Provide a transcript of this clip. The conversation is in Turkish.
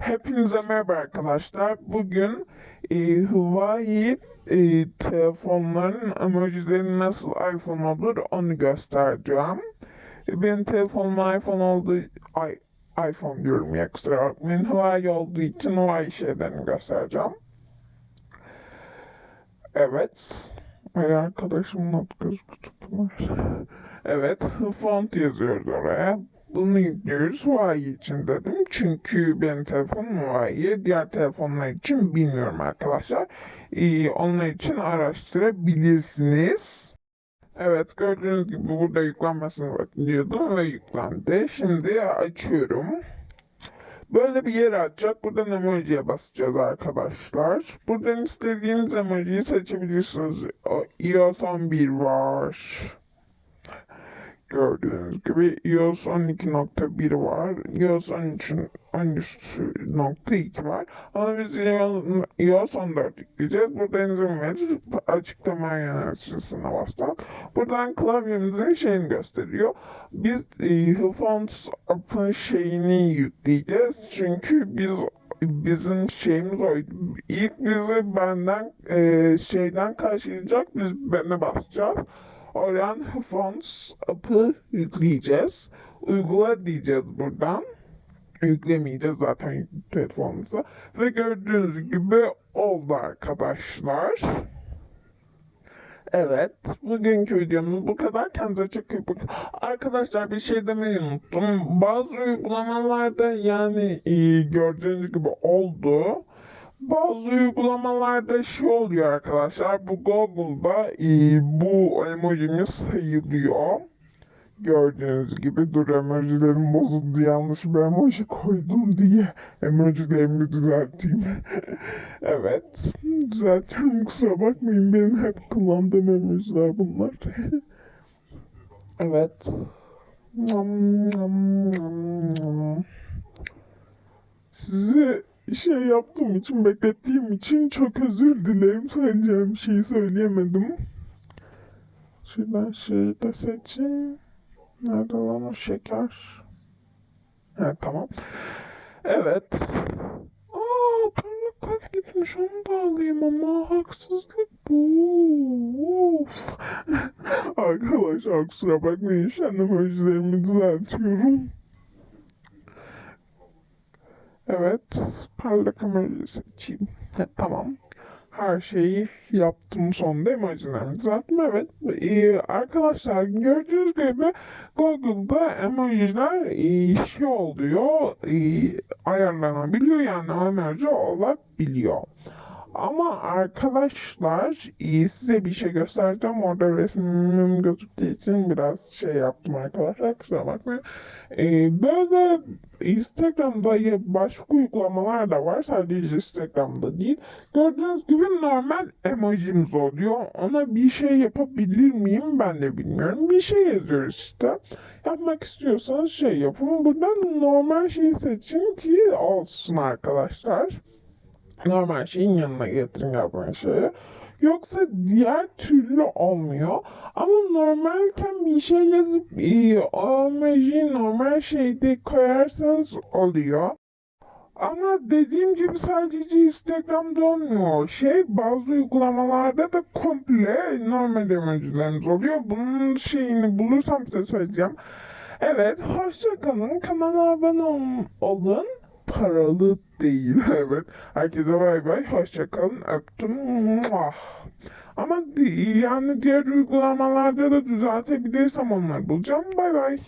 Hepinize merhaba arkadaşlar. Bugün e, Huawei e, telefonların emojileri nasıl iPhone olur onu göstereceğim. E, benim telefonum iPhone olduğu ay, iPhone diyorum ya kusura bakmayın. Huawei olduğu için Huawei şeylerini göstereceğim. Evet. Ay arkadaşım not göz kutupu var. Evet. Font yazıyoruz oraya. Bunu yüklüyoruz Huawei için dedim. Çünkü benim telefonum Huawei. Diğer telefonlar için bilmiyorum arkadaşlar. Ee, onlar için araştırabilirsiniz. Evet gördüğünüz gibi burada yüklenmesini bekliyordum ve yüklendi. Şimdi açıyorum. Böyle bir yer açacak. Buradan emojiye basacağız arkadaşlar. Buradan istediğiniz emojiyi seçebilirsiniz. O, iOS 11 var. Gördüğünüz gibi iOS 12.1 var. iOS 13'ün 13.2 var. Ama biz iOS 14 yükleyeceğiz. Burada verir. Açıklama yöneticisine bastık. Buradan klavyemizin şeyini gösteriyor. Biz e, Headphones app'ın şeyini yükleyeceğiz. Çünkü biz bizim şeyimiz oydu. İlk bizi benden e, şeyden karşılayacak. Biz bana basacağız. Oradan Headphones app'ı yükleyeceğiz. Uygula diyeceğiz buradan. Yüklemeyeceğiz zaten telefonumuza. Ve gördüğünüz gibi oldu arkadaşlar. Evet, bugünkü videomuz bu kadar. Kendinize çok iyi bakın. Arkadaşlar bir şey demeyi unuttum. Bazı uygulamalarda yani e, gördüğünüz gibi oldu. Bazı uygulamalarda şey oluyor arkadaşlar. Bu Google'da e, bu emojimiz sayılıyor. Gördüğünüz gibi dur emojilerim bozuldu yanlış bir emoji koydum diye emojilerimi düzelteyim. evet düzeltiyorum kusura bakmayın benim hep kullandığım emojiler bunlar. evet. Sizi şey yaptığım için, beklettiğim için çok özür dilerim. Söyleyeceğim şeyi söyleyemedim. Şuradan şeyi de seçin. Nerede lan o şeker? Evet tamam. Evet. Aa parlak kalp gitmiş onu da alayım ama haksızlık bu. Of. Arkadaşlar kusura bakmayın an emojilerimi düzeltiyorum. Evet. Parlak emoji seçeyim. Evet, tamam. Her şeyi yaptım sonunda emojilerimi düzelttim. Evet. Ee, arkadaşlar gördüğünüz gibi Google'da emojiler e, şey oluyor. E, ayarlanabiliyor yani emoji olabiliyor. Ama arkadaşlar e, size bir şey göstereceğim. Orada resmim gözüktüğü için biraz şey yaptım arkadaşlar. Kusura bakmayın. E, böyle Instagram'da başka uygulamalar da var. Sadece Instagram'da değil. Gördüğünüz gibi normal emojimiz oluyor. Ona bir şey yapabilir miyim ben de bilmiyorum. Bir şey yazıyoruz işte. Yapmak istiyorsanız şey yapın. Buradan normal şeyi seçin ki olsun arkadaşlar normal şeyin yanına getirin yapmayın şeye. Yoksa diğer türlü olmuyor. Ama normalken bir şey yazıp e, o emojiyi normal şeyde koyarsanız oluyor. Ama dediğim gibi sadece Instagram'da olmuyor. Şey bazı uygulamalarda da komple normal emojilerimiz oluyor. Bunun şeyini bulursam size söyleyeceğim. Evet, hoşça kalın. Kanala abone ol- olun. Paralı değil, evet. Herkese bay bay, hoşça kalın. Öptüm. Ama yani diğer uygulamalarda da düzeltebilirsem onları bulacağım. Bay bay.